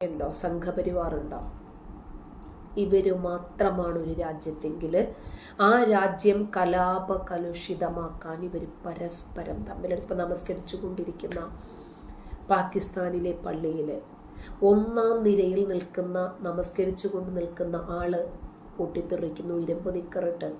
ഉണ്ടോ? സംഘപരിവാറുണ്ടോ ഇവർ മാത്രമാണ് ഒരു രാജ്യത്തെങ്കിൽ ആ രാജ്യം കലാപ കലുഷിതമാക്കാൻ ഇവർ പരസ്പരം തമ്മിൽ ഇപ്പം നമസ്കരിച്ചു കൊണ്ടിരിക്കുന്ന പാകിസ്ഥാനിലെ പള്ളിയിൽ ഒന്നാം നിരയിൽ നിൽക്കുന്ന നമസ്കരിച്ചു കൊണ്ട് നിൽക്കുന്ന ആൾ പൊട്ടിത്തെറിക്കുന്നു. ഇരുമ്പ് നിക്കറിട്ട്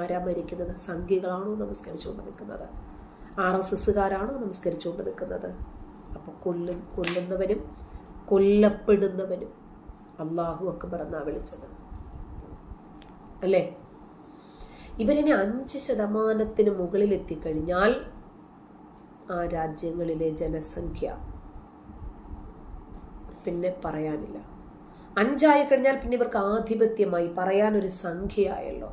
ആരാ മരിക്കുന്നത് സംഖ്യകളാണോ നമസ്കരിച്ചുകൊണ്ട് നിൽക്കുന്നത്? ആർ എസ് എസ്സുകാരാണോ നമസ്കരിച്ചുകൊണ്ട് നിൽക്കുന്നത്? അപ്പോൾ കൊല്ലും കൊല്ലുന്നവനും കൊല്ലപ്പെടുന്നവനും അള്ളാഹു അക്ബർ എന്നാ വിളിച്ചത്. അല്ലേ? ഇവരിനെ അഞ്ച് ശതമാനത്തിന് മുകളിൽ എത്തിക്കഴിഞ്ഞാൽ ആ രാജ്യങ്ങളിലെ ജനസംഖ്യ പിന്നെ പറയാനില്ല. അഞ്ചായി കഴിഞ്ഞാൽ പിന്നെ ഇവർക്ക് ആധിപത്യമായി പറയാനൊരു സംഖ്യയായല്ലോ.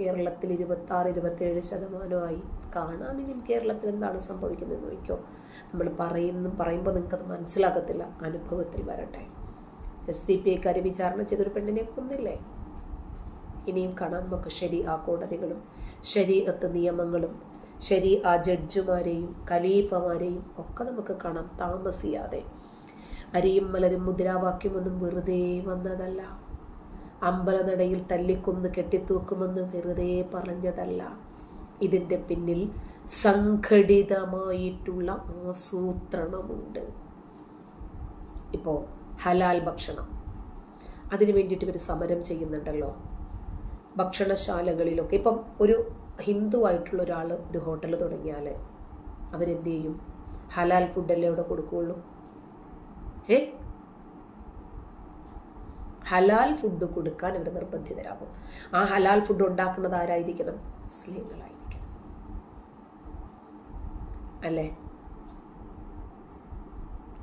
കേരളത്തിൽ ഇരുപത്തി ആറ് ഇരുപത്തേഴ് ശതമാനമായി. കാണാം ഇനിയും കേരളത്തിൽ എന്താണ് സംഭവിക്കുന്നത് നോക്കിക്കോ. നമ്മൾ പറയുന്നു പറയുമ്പോൾ നിങ്ങൾക്കത് മനസ്സിലാകത്തില്ല. അനുഭവത്തിൽ വരട്ടെ. എസ് ഡി പി ഐക്കാർ വിചാരണ ചെയ്തൊരു പെണ്ണിനെ കൊന്നില്ലേ? ഇനിയും കാണാൻ നമുക്ക് ശരി ആ കോടതികളും ശരീഅത്ത് നിയമങ്ങളും ശരി ആ ജഡ്ജുമാരെയും ഖലീഫമാരെയും ഒക്കെ നമുക്ക് കാണാം. താമസിയാതെ. അരിയും മലരും മുദ്രാവാക്യമൊന്നും വെറുതെ വന്നതല്ല. അമ്പലനടയിൽ തല്ലിക്കൊന്ന് കെട്ടിത്തൂക്കുമെന്ന് വെറുതെ പറഞ്ഞതല്ല. ഇതിന്റെ പിന്നിൽ സംഘടിതമായിട്ടുള്ള ആസൂത്രണമുണ്ട്. ഇപ്പോൾ ഹലാൽ ഭക്ഷണം. അതിനു വേണ്ടിയിട്ട് ഇവർ സമരം ചെയ്യുന്നുണ്ടല്ലോ. ഭക്ഷണശാലകളിലൊക്കെ. ഇപ്പം ഒരു ഹിന്ദു ആയിട്ടുള്ള ഒരാൾ ഒരു ഹോട്ടൽ തുടങ്ങിയാൽ അവരെന്ത് ചെയ്യും? ഹലാൽ ഫുഡല്ലേ അവിടെ കൊടുക്കുകയുള്ളൂ ഏ ഹലാൽ ഫുഡ് കൊടുക്കാൻ അവർ നിർബന്ധിതരാകും. ആ ഹലാൽ ഫുഡ് ഉണ്ടാക്കുന്നത് ആരായിരിക്കണം? മുസ്ലിങ്ങളായിരിക്കണം അല്ലേ?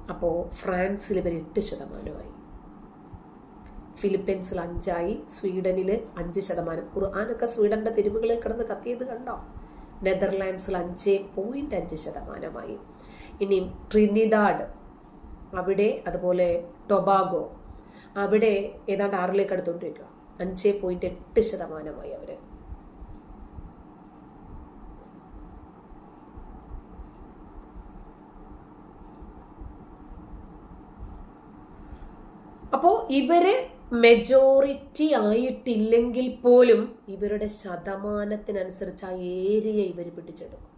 അപ്പോൾ ഫ്രാൻസിൽ ഇവർ എട്ട് ശതമാനമായി. ഫിലിപ്പീൻസിൽ അഞ്ചായി സ്വീഡനിൽ അഞ്ച് ശതമാനം. ഖുർആാനൊക്കെ സ്വീഡന്റെ തെരുവുകളിൽ കിടന്ന് കത്തിയത് കണ്ടോ? നെതർലാൻഡ്സിൽ അഞ്ച് പോയിന്റ് അഞ്ച് ശതമാനമായി. ഇനി ട്രിനിഡാഡ് അവിടെ അതുപോലെ ടൊബാഗോ അവിടെ ഏതാണ്ട് ആറിലേക്ക് അടുത്തുകൊണ്ടിരിക്കുക അഞ്ച് പോയിന്റ് എട്ട് ശതമാനമായി അവർ. അപ്പോൾ ഇവർ മെജോറിറ്റി ആയിട്ടില്ലെങ്കിൽ പോലും ഇവരുടെ ശതമാനത്തിനനുസരിച്ച് ആ ഏരിയ ഇവർ പിടിച്ചെടുക്കും.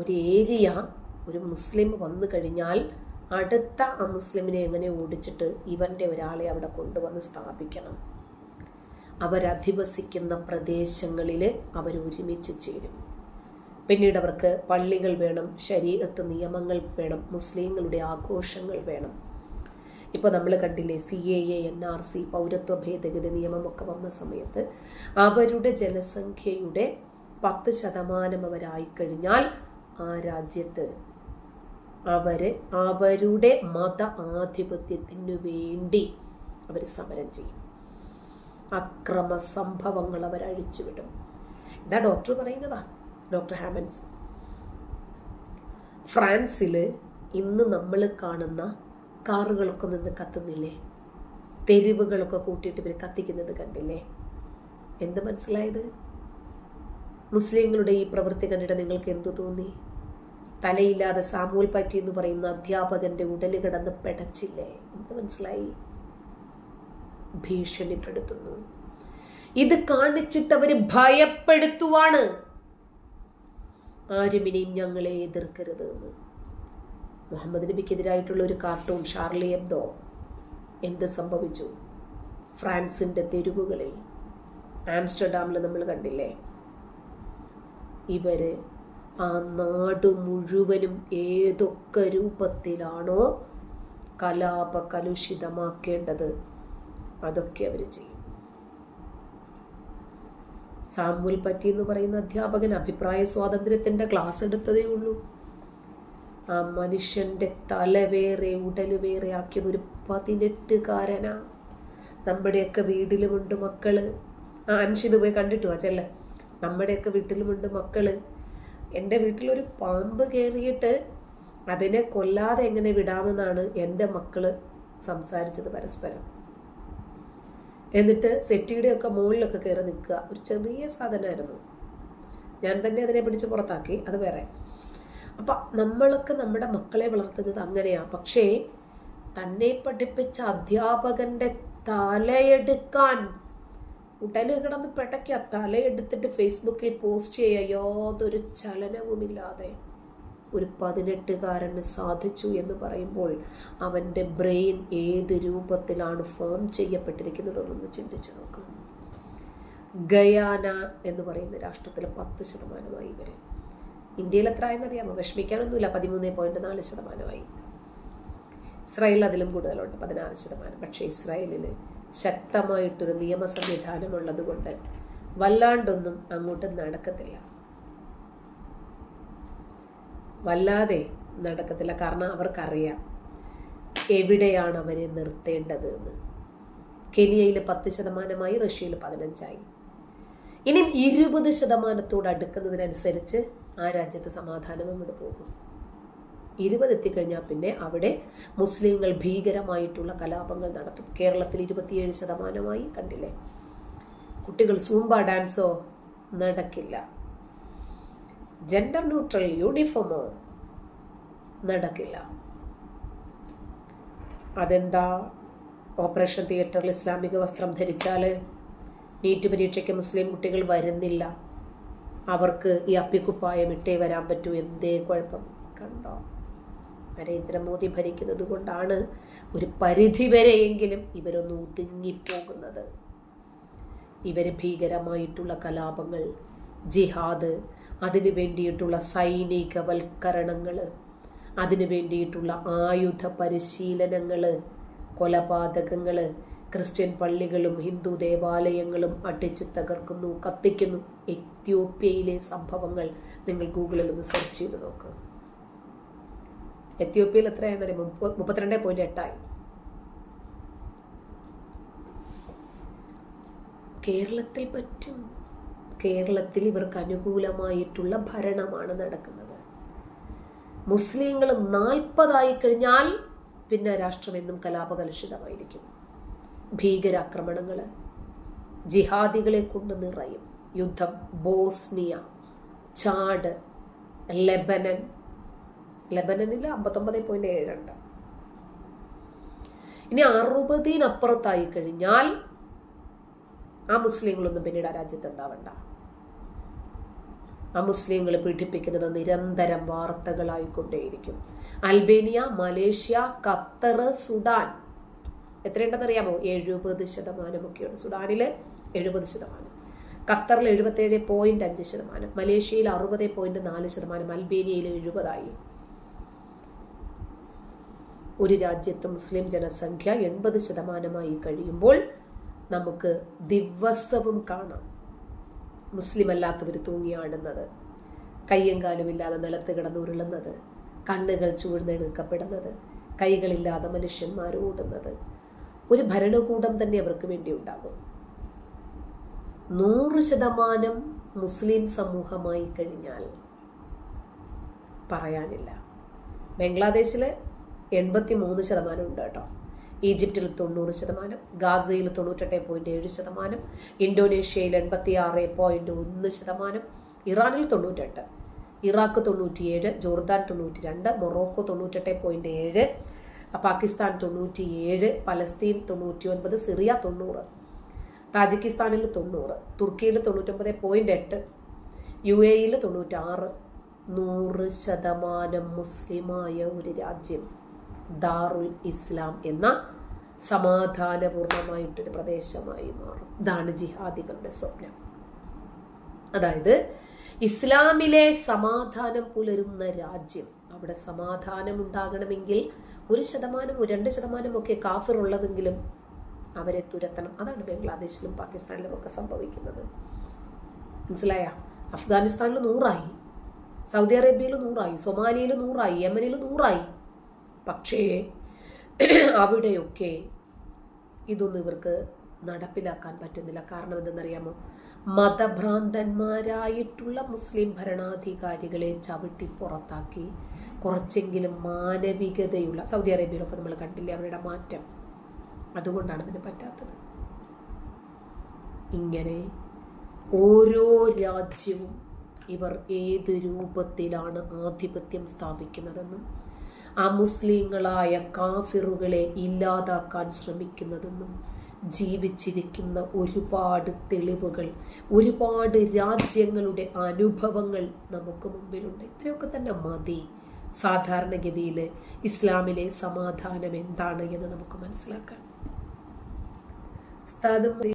ഒരു ഏരിയ ഒരു മുസ്ലിം വന്നു കഴിഞ്ഞാൽ അടുത്ത ആ മുസ്ലിമിനെ എങ്ങനെ ഓടിച്ചിട്ട് ഇവന്റെ ഒരാളെ അവിടെ കൊണ്ടുവന്ന് സ്ഥാപിക്കണം? അവരധിവസിക്കുന്ന പ്രദേശങ്ങളിൽ അവർ ഒരുമിച്ച് ചേരും. പിന്നീട് അവർക്ക് പള്ളികൾ വേണം ശരീരത്ത് നിയമങ്ങൾ വേണം മുസ്ലിങ്ങളുടെ ആഘോഷങ്ങൾ വേണം. ഇപ്പോൾ നമ്മൾ കണ്ടില്ലേ C A A N R C പൗരത്വ ഭേദഗതി നിയമമൊക്കെ വന്ന സമയത്ത് അവരുടെ ജനസംഖ്യയുടെ പത്ത് ശതമാനം അവരായിക്കഴിഞ്ഞാൽ ആ രാജ്യത്ത് അവർ അവരുടെ മത ആധിപത്യത്തിനു വേണ്ടി അവർ സമരം ചെയ്യും. അക്രമ സംഭവങ്ങൾ അവർ അഴിച്ചുവിടും. ഇതാ ഡോക്ടർ പറയുന്നതാ ഡോക്ടർ ഹാമൻസ് ഫ്രാൻസിൽ ഇന്ന് നമ്മൾ കാണുന്ന കാറുകളൊക്കെ നിന്ന് കത്തുന്നില്ലേ? തെരുവുകളൊക്കെ കൂട്ടിയിട്ട് ഇവർ കത്തിക്കുന്നത് കണ്ടില്ലേ? എന്ത് മനസ്സിലായത്? മുസ്ലിങ്ങളുടെ ഈ പ്രവൃത്തി കണ്ടിട്ട് നിങ്ങൾക്ക് എന്തു തോന്നി? തലയില്ലാതെ സാമൂൽ പറ്റി എന്ന് പറയുന്ന അധ്യാപകന്റെ ഉടൽ കിടന്ന് പെടച്ചില്ലേ? എന്ത് മനസ്സിലായി? ഭീഷണിപ്പെടുത്തുന്നു. ഇത് കാണിച്ചിട്ട് അവർ ഭയപ്പെടുത്തുവാണ്. ആരും ഇനിയും ഞങ്ങളെ എതിർക്കരുത് എന്ന് മുഹമ്മദ് നബിക്കെതിരായിട്ടുള്ള ഒരു കാർട്ടൂൺ ഷാർലി എബ്ദോ എന്ത് സംഭവിച്ചു? ഫ്രാൻസിന്റെ തെരുവുകളിൽ ആംസ്റ്റർഡാമിൽ നമ്മൾ കണ്ടില്ലേ? ഇവർ ആ നാട് മുഴുവനും ഏതൊക്കെ രൂപത്തിലാണോ കലാപ കലുഷിതമാക്കേണ്ടത് അതൊക്കെ അവർ ചെയ്യും. സാമുൽ പറ്റി എന്ന് പറയുന്ന അധ്യാപകൻ അഭിപ്രായ സ്വാതന്ത്ര്യത്തിന്റെ ക്ലാസ് എടുത്തതേ ഉള്ളൂ. ആ മനുഷ്യന്റെ തല വേറെ ഉടൽ വേറെ ആക്കിയത് ഒരു പതിനെട്ടുകാരനാ. നമ്മുടെയൊക്കെ വീട്ടിലുമുണ്ട് മക്കൾ. ആ അൻഷിത് പോയി കണ്ടിട്ടു ആ ചെല്ല. നമ്മുടെയൊക്കെ വീട്ടിലുമുണ്ട് മക്കൾ. എന്റെ വീട്ടിലൊരു പാമ്പ് കയറിയിട്ട് അതിനെ കൊല്ലാതെ എങ്ങനെ വിടാമെന്നാണ് എന്റെ മക്കൾ സംസാരിച്ചത് പരസ്പരം. എന്നിട്ട് സെറ്റിയുടെ ഒക്കെ മുകളിലൊക്കെ കയറി നിൽക്കുക. ഒരു ചെറിയ സാധനമായിരുന്നു. ഞാൻ തന്നെ അതിനെ പിടിച്ച് പുറത്താക്കി. അത് വേറെ. അപ്പം നമ്മളൊക്കെ നമ്മുടെ മക്കളെ വളർത്തുന്നത് അങ്ങനെയാ. പക്ഷേ തന്നെ പഠിപ്പിച്ച അധ്യാപകന്റെ തലയെടുക്കാൻ ഉടനെ കിടന്ന് പിടയ്ക്ക. തലയെടുത്തിട്ട് ഫേസ്ബുക്കിൽ പോസ്റ്റ് ചെയ്യുക യാതൊരു ചലനവുമില്ലാതെ ഒരു പതിനെട്ടുകാരന് സാധിച്ചു എന്ന് പറയുമ്പോൾ അവന്റെ ബ്രെയിൻ ഏത് രൂപത്തിലാണ് ഫോം ചെയ്യപ്പെട്ടിരിക്കുന്നതെന്നൊന്ന് ചിന്തിച്ചു നോക്കുക ഗയാന എന്ന് പറയുന്ന രാഷ്ട്രത്തിലെ പത്ത് ശതമാനമായി ഇവർ. ഇന്ത്യയിൽ എത്ര ആയെന്നറിയാമോ വിഷമിക്കാനൊന്നുമില്ല. പതിമൂന്ന് പോയിന്റ് നാല് ശതമാനമായി. ഇസ്രായേൽ അതിലും കൂടുതലുണ്ട്. പതിനാറ് ശതമാനം. പക്ഷേ ഇസ്രായേലിൽ ശക്തമായിട്ടൊരു നിയമ സംവിധാനം ഉള്ളത് കൊണ്ട് വല്ലാണ്ടൊന്നും അങ്ങോട്ട് നടക്കത്തില്ല. വല്ലാതെ നടക്കത്തില്ല. കാരണം അവർക്കറിയാം എവിടെയാണ് അവരെ നിർത്തേണ്ടത് എന്ന് കെനിയയിൽ പത്ത് ശതമാനമായി റഷ്യയിൽ പതിനഞ്ചായി. ഇനിയും ഇരുപത് ശതമാനത്തോട് അടുക്കുന്നതിനനുസരിച്ച് ആ രാജ്യത്ത് സമാധാനം അങ്ങോട്ട് പോകും. ഇരുപത് എത്തിക്കഴിഞ്ഞാൽ പിന്നെ അവിടെ മുസ്ലിങ്ങൾ ഭീകരമായിട്ടുള്ള കലാപങ്ങൾ നടത്തും. കേരളത്തിൽ ഇരുപത്തിയേഴ് ശതമാനമായി കണ്ടില്ലേ? കുട്ടികൾ സൂംബ ഡാൻസോ നടക്കില്ല. ജെൻഡർ ന്യൂട്രൽ യൂണിഫോമോ നടക്കില്ല. അതെന്താ? ഓപ്പറേഷൻ തിയേറ്ററിൽ ഇസ്ലാമിക വസ്ത്രം ധരിച്ചാൽ നീറ്റ് പരീക്ഷയ്ക്ക് മുസ്ലിം കുട്ടികൾ വരുന്നില്ല. അവർക്ക് ഈ അപ്പിക്കുപ്പായം ഇട്ടേ വരാൻ പറ്റൂ. എന്തേ കുഴപ്പം? കണ്ടോ? നരേന്ദ്രമോദി ഭരിക്കുന്നത് കൊണ്ടാണ് ഒരു പരിധി വരെയെങ്കിലും ഇവരൊന്ന് ഒതുങ്ങിപ്പോകുന്നത്. ഇവർ ഭീകരമായിട്ടുള്ള കലാപങ്ങൾ ജിഹാദ് അതിനു വേണ്ടിയിട്ടുള്ള സൈനികവൽക്കരണങ്ങൾ അതിനു വേണ്ടിയിട്ടുള്ള ആയുധ പരിശീലനങ്ങൾ കൊലപാതകങ്ങൾ ക്രിസ്ത്യൻ പള്ളികളും ഹിന്ദു ദേവാലയങ്ങളും അടിച്ചു തകർക്കുന്നു കത്തിക്കുന്നു. എത്യോപ്യയിലെ സംഭവങ്ങൾ നിങ്ങൾ ഗൂഗിളിൽ ഒന്ന് സെർച്ച് ചെയ്ത് നോക്കുക എത്യോപ്യയിൽ എത്രയാണെന്നറിയാം മുപ്പ മുപ്പത്തിരണ്ട് പോയിന്റ് എട്ടായി. കേരളത്തിൽ പറ്റും. കേരളത്തിൽ ഇവർക്ക് അനുകൂലമായിട്ടുള്ള ഭരണമാണ് നടക്കുന്നത്. മുസ്ലിങ്ങൾ നാൽപ്പതായി കഴിഞ്ഞാൽ പിന്നെ രാഷ്ട്രം എന്നും കലാപകലുഷിതമായിരിക്കും. ഭീകരാക്രമണങ്ങൾ ജിഹാദികളെ കൊണ്ട് നിറയും. യുദ്ധം ബോസ്നിയ ചാട് ലെബനൻ. ലെബനനിൽ അമ്പത്തൊമ്പത് പോയിന്റ് ഏഴുണ്ട് ഇനി അറുപതിനപ്പുറത്തായി കഴിഞ്ഞാൽ ആ മുസ്ലിങ്ങളൊന്നും പിന്നീട് ആ രാജ്യത്ത് ഉണ്ടാവണ്ട. ആ മുസ്ലിങ്ങൾ പീഡിപ്പിക്കുന്നത് നിരന്തരം വാർത്തകളായിക്കൊണ്ടേയിരിക്കും. അൽബേനിയ മലേഷ്യ ഖത്തർ സുഡാൻ എത്രയുണ്ടെന്ന് അറിയാമോ എഴുപത് ശതമാനമൊക്കെയാണ് സുഡാനിൽ എഴുപത് ശതമാനം. ഖത്തറിൽ എഴുപത്തേഴ് പോയിന്റ് അഞ്ച് ശതമാനം. മലേഷ്യയിൽ അറുപത് പോയിന്റ് നാല് ശതമാനം. അൽബേനിയയിൽ എഴുപതായി. ഒരു രാജ്യത്ത് മുസ്ലിം ജനസംഖ്യ എൺപത് ശതമാനമായി കഴിയുമ്പോൾ നമുക്ക് ദിവസവും കാണാം. മുസ്ലിം അല്ലാത്തവർ തൂങ്ങിയാടുന്നത്. കയ്യും കാലുമില്ലാതെ നിലത്ത് കിടന്ന് ഉരുളുന്നത് കണ്ണുകൾ ചൂഴ്ന്നെടുക്കപ്പെടുന്നത് കൈകളില്ലാതെ മനുഷ്യന്മാർ ഓടുന്നത് ഒരു ഭരണകൂടം തന്നെ അവർക്ക് വേണ്ടി ഉണ്ടാകും. നൂറ് ശതമാനം മുസ്ലിം സമൂഹമായി കഴിഞ്ഞാൽ പറയാനില്ല. ബംഗ്ലാദേശിൽ എൺപത്തി മൂന്ന് ശതമാനം ഉണ്ട് കേട്ടോ. ഈജിപ്തിൽ തൊണ്ണൂറ് ശതമാനം ഗാസയിൽ തൊണ്ണൂറ്റെട്ട് പോയിന്റ് ഏഴ് ശതമാനം ഇന്തോനേഷ്യയിൽ എൺപത്തി ആറ് പോയിന്റ് ഒന്ന് ശതമാനം ഇറാനിൽ തൊണ്ണൂറ്റെട്ട് ഇറാഖ് തൊണ്ണൂറ്റിയേഴ് ജോർദാൻ തൊണ്ണൂറ്റി രണ്ട് മൊറോക്കോ തൊണ്ണൂറ്റെട്ട് പോയിന്റ് ഏഴ് പാകിസ്ഥാൻ തൊണ്ണൂറ്റിയേഴ് പലസ്തീൻ തൊണ്ണൂറ്റി ഒൻപത് സിറിയ തൊണ്ണൂറ് താജിക്കിസ്ഥാനിൽ തൊണ്ണൂറ് തുർക്കിയിൽ തൊണ്ണൂറ്റൊമ്പത് പോയിന്റ് എട്ട് യു എയിൽ തൊണ്ണൂറ്റാറ് നൂറ് ശതമാനം മുസ്ലിമായ ഒരു രാജ്യം ദാറുൽ ഇസ്ലാം എന്ന സമാധാനപൂർണമായിട്ടൊരു പ്രദേശമായി മാറും. ഇതാണ് ജിഹാദികളുടെ സ്വപ്നം. അതായത് ഇസ്ലാമിലെ സമാധാനം പുലരുന്ന രാജ്യം അവിടെ സമാധാനം ഉണ്ടാകണമെങ്കിൽ ഒരു ശതമാനം രണ്ട് ശതമാനം ഒക്കെ കാഫിർ ഉള്ളതെങ്കിലും അവരെ തുരത്തണം. അതാണ് ബംഗ്ലാദേശിലും പാകിസ്ഥാനിലും ഒക്കെ സംഭവിക്കുന്നത്. മനസ്സിലായ? അഫ്ഗാനിസ്ഥാനിൽ നൂറായി. സൗദി അറേബ്യയിൽ നൂറായി. സൊമാലിയയിൽ നൂറായി. യമനിൽ നൂറായി. പക്ഷേ അവിടെയൊക്കെ ഇതൊന്നും ഇവർക്ക് നടപ്പിലാക്കാൻ പറ്റുന്നില്ല. കാരണം എന്തെന്നറിയാമോ? മതഭ്രാന്തന്മാരായിട്ടുള്ള മുസ്ലിം ഭരണാധികാരികളെ ചവിട്ടി പുറത്താക്കി കുറച്ചെങ്കിലും മാനവികതയുള്ള സൗദി അറേബ്യയിലൊക്കെ നമ്മൾ കണ്ടില്ലേ അവരുടെ മാറ്റം. അതുകൊണ്ടാണ് ഇതിന് പറ്റാത്തത്. ഇങ്ങനെ ഓരോ രാജ്യവും ഇവർ ഏത് രൂപത്തിലാണ് ആധിപത്യം സ്ഥാപിക്കുന്നതെന്നും ആ മുസ്ലിങ്ങളായ കാഫിറുകളെ ഇല്ലാതാക്കാൻ ശ്രമിക്കുന്നതെന്നും ജീവിച്ചിരിക്കുന്ന ഒരുപാട് തെളിവുകൾ ഒരുപാട് രാജ്യങ്ങളുടെ അനുഭവങ്ങൾ നമുക്ക് മുമ്പിലുണ്ട്. ഇത്രയൊക്കെ തന്നെ മതി. സാധാരണഗതിയിൽ ഇസ്ലാമിലെ സമാധാനം എന്താണ് എന്ന് നമുക്ക് മനസ്സിലാക്കാം. ഉസ്താദും